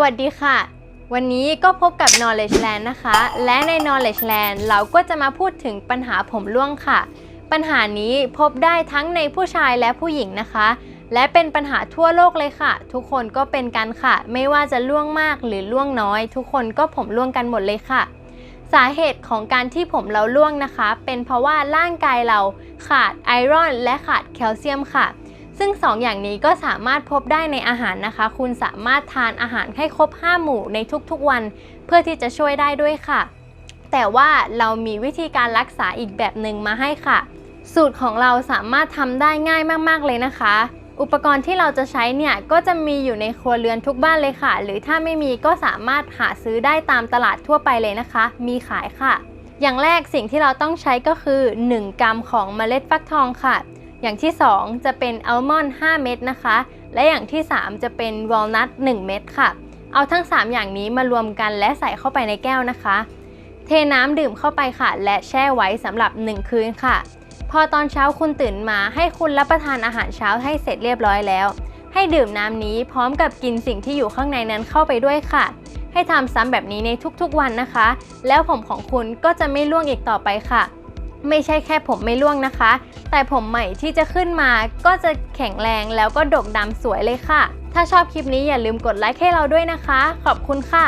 วัสดีค่ะ วันนี้ก็พบกับ Knowledge Land นะคะ และใน Knowledge Land เราก็จะมาพูดถึงปัญหาผมร่วงค่ะ ปัญหานี้พบได้ทั้งในผู้ชายและผู้หญิงนะคะ และเป็นปัญหาทั่วโลกเลยค่ะ ทุกคนก็เป็นกันค่ะ ไม่ว่าจะล่วงมากหรือล่วงน้อย ทุกคนก็ผมร่วงกันหมดเลยค่ะ สาเหตุของการที่ผมเราล่วงนะคะ เป็นเพราะว่าร่างกายเราขาดไอรอน และขาดแคลเซียมค่ะ ซึ่ง 2 อย่างนี้ก็สามารถพบได้ในอาหารนะคะ คุณสามารถทานอาหารให้ครบ 5 หมู่ในทุกๆวัน เพื่อที่จะช่วยได้ด้วยค่ะ แต่ว่าเรามีวิธีการรักษาอีกแบบหนึ่งมาให้ค่ะ สูตรของเราสามารถทำได้ง่ายมากๆเลยนะคะ อุปกรณ์ที่เราจะใช้เนี่ยก็จะมีอยู่ในครัวเรือนทุกบ้านเลยค่ะ หรือถ้าไม่มีก็สามารถหาซื้อได้ตามตลาดทั่วไปเลยนะคะ มีขายค่ะ อย่างแรกสิ่งที่เราต้องใช้ก็คือ 1 กรัมของเมล็ดฟักทองค่ะ อย่างที่ 2 จะเป็นอัลมอนด์5เม็ดนะคะ และอย่างที่ 3 จะเป็นวอลนัท1เม็ดค่ะ เอาทั้ง 3 อย่างนี้มารวมกันและใส่เข้าไปในแก้วนะคะ เทน้ำดื่มเข้าไปค่ะ และแช่ไว้สำหรับ 1 คืนค่ะ พอตอนเช้าคุณตื่นมาให้คุณรับประทานอาหารเช้าให้เสร็จเรียบร้อยแล้ว ให้ดื่มน้ำนี้พร้อมกับกินสิ่งที่อยู่ข้างในนั้นเข้าไปด้วยค่ะ ให้ทำซ้ำแบบนี้ในทุกๆวันนะคะ แล้วผมของคุณก็จะไม่ร่วงอีกต่อไปค่ะ ไม่ใช่แค่ผมไม่ร่วงนะคะ แต่ผมใหม่ที่จะขึ้นมาก็จะแข็งแรงแล้วก็ดกดำสวยเลยค่ะ ถ้าชอบคลิปนี้อย่าลืมกดไลค์ให้เราด้วยนะคะ ขอบคุณค่ะ